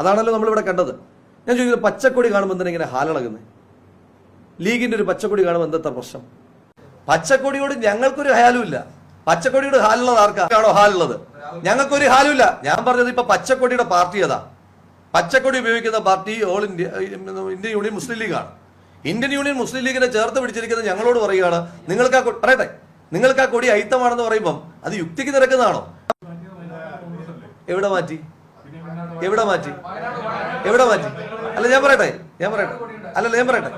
അതാണല്ലോ നമ്മളിവിടെ കണ്ടത്. ഞാൻ ചോദിക്കുന്നത് പച്ചക്കൊടി കാണുമ്പോൾ എന്തിനാ ഇങ്ങനെ ഹാലിളകുന്നത് ലീഗിന്റെ ഒരു പച്ചക്കൊടി കാണുമ്പോൾ എന്താ പ്രശ്നം? പച്ചക്കൊടിയോട് ഞങ്ങൾക്കൊരു ഹാലും ഇല്ല പച്ചക്കൊടിയുടെ ഹാലുള്ളത് ആർക്കാണോ ഹാലുള്ളത്? ഞങ്ങൾക്കൊരു ഹാലും ഇല്ല ഞാൻ പറഞ്ഞത് ഇപ്പൊ പച്ചക്കൊടിയുടെ പാർട്ടി ഏതാ? പച്ചക്കൊടി ഉപയോഗിക്കുന്ന party all India Indian union Muslim ലീഗാണ്. Indian union Muslim ലീഗിനെ ചേർത്ത് പിടിച്ചിരിക്കുന്നത് ഞങ്ങളോട് പറയുകയാണ് നിങ്ങൾക്ക് ആ പറയട്ടെ. നിങ്ങൾക്ക് ആ കൊടി അയിത്തമാണെന്ന് പറയുമ്പം അത് യുക്തിക്ക് നിരക്കുന്നതാണോ? എവിടെ മാറ്റി? എവിടെ മാറ്റി? എവിടെ മാറ്റി? അല്ല ഞാൻ പറയട്ടെ ഞാൻ പറയട്ടെ. അല്ല ഞാൻ പറയട്ടെ.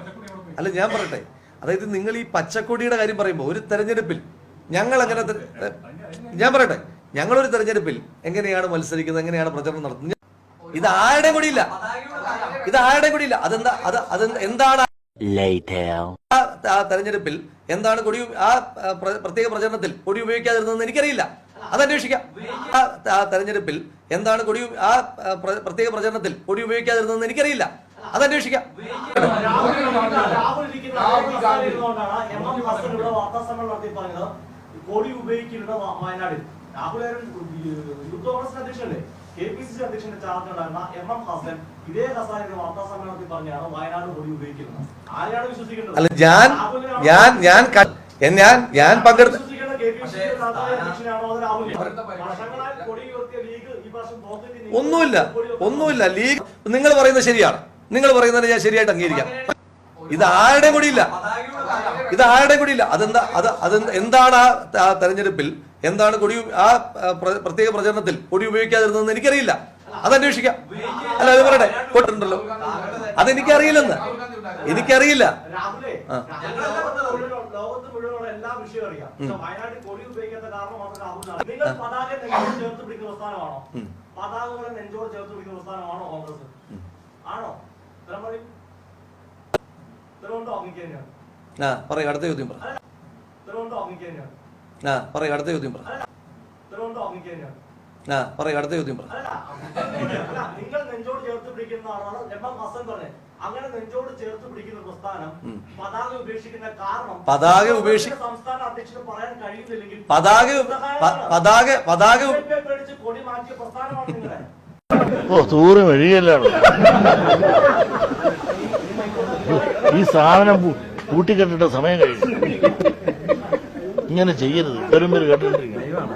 അല്ല ഞാൻ പറയട്ടെ. അതായത് നിങ്ങൾ ഈ പച്ചക്കൊടിയുടെ കാര്യം പറയുമ്പോൾ ഒരു തെരഞ്ഞെടുപ്പിൽ ഞങ്ങൾ അങ്ങനെ ഞാൻ പറയട്ടെ. ഞങ്ങളൊരു തെരഞ്ഞെടുപ്പിൽ എങ്ങനെയാണ് മത്സരിക്കുന്നത്? എങ്ങനെയാണ് പ്രചരണം നടത്തുന്നത്? ഇത് ആരുടെയും ഇല്ല ഇത് ആരുടെയും ഇല്ല അതെന്താ അത് അത് എന്താണ് ആ തെരഞ്ഞെടുപ്പിൽ എന്താണ് കൊടി ആ ആ, പ്രത്യേക പ്രചരണത്തിൽ കൊടി ഉപയോഗിക്കാതിരുന്നതെന്ന് എനിക്കറിയില്ല. അത് അന്വേഷിക്കാം ആ തെരഞ്ഞെടുപ്പിൽ എന്താണ് കൊടി ആ പ്രത്യേക പ്രചരണത്തിൽ കൊടി ഉപയോഗിക്കാതിരുന്നതെന്ന് എനിക്കറിയില്ല. അത് അന്വേഷിക്കാം രാഹുൽ ഇരിക്കുന്ന അതേ പ്രസ്ഥാനം ഇരുന്നുകൊണ്ടാണ് എം എം ഹസൻ ഇവിടെ വാർത്താസമ്മേളനം നടത്തി പറഞ്ഞത് കോടി ഉപയോഗിക്കുന്നത് വ- വയനാടിൽ രാഹുൽ യൂത്ത് കോൺഗ്രസ് അധ്യക്ഷനല്ലേ കെ പി സി സി അധ്യക്ഷന്റെ ചാർജ് ഉണ്ടായിരുന്ന എം എം ഹസൻ ഇതേ ഹസാനിന്റെ വാർത്താ സമ്മേളനത്തിൽ പറഞ്ഞാണ് വയനാട് കോടി ഉപയോഗിക്കുന്നത് ആരെയാണ് ഞാൻ ഞാൻ ഞാൻ ഞാൻ ഞാൻ പങ്കെടുത്ത ഒന്നുമില്ല കൊടി ഒന്നുമില്ല ലീഗ് നിങ്ങൾ പറയുന്നത് ശരിയാണ്. നിങ്ങൾ പറയുന്നത് ഞാൻ ശരിയായിട്ട് അംഗീകരിക്കാം. ഇത് ആരുടെയും കൂടിയില്ല. ഇത് ആരുടെയും കൂടിയില്ല. അതെന്താ അത് അത് എന്താണ് ആ തെരഞ്ഞെടുപ്പിൽ എന്താണ് കൊടി ആ ആ, പ്രത്യേക പ്രചരണത്തിൽ കൊടി ഉപയോഗിക്കാതിരുന്നതെന്ന് എനിക്കറിയില്ല. അത് അന്വേഷിക്കാം അല്ല അത് പറയട്ടെ. പൊട്ടുണ്ടല്ലോ അതെനിക്കറിയില്ലെന്ന്. എനിക്കറിയില്ല. ആ. പറയും. അടുത്ത ചോദ്യം പറ. ആ പറയൂ അടുത്ത ചോദ്യം പറ. ആ പറയൂ അടുത്ത ചോദ്യം പറ. അല്ല അല്ല, നിങ്ങൾ നെഞ്ചോട് ചേർത്ത് ഹസൻ പറഞ്ഞത്. അങ്ങനെ നെഞ്ചോട് ചേർത്ത് പിടിക്കുന്ന പ്രസ്ഥാനം പതാക ഉപേക്ഷിക്കുന്ന കാരണം പതാക ഉപേക്ഷി- സംസ്ഥാന അധ്യക്ഷന് പറയാൻ കഴിയുന്നില്ലെങ്കിൽ പതാക പതാക പതാക പേടിച്ച് കൊടി മാറ്റിയ പ്രസ്ഥാനമാണ് നിങ്ങളെ. ഓ തൂറ് വഴിയല്ലാണ് ഈ സാധനം കൂട്ടിക്കെട്ടിട്ട സമയം കഴിഞ്ഞു ഇങ്ങനെ ചെയ്യരുത്. പെരുമ്പേര് കേട്ടിട്ടിരിക്കണം.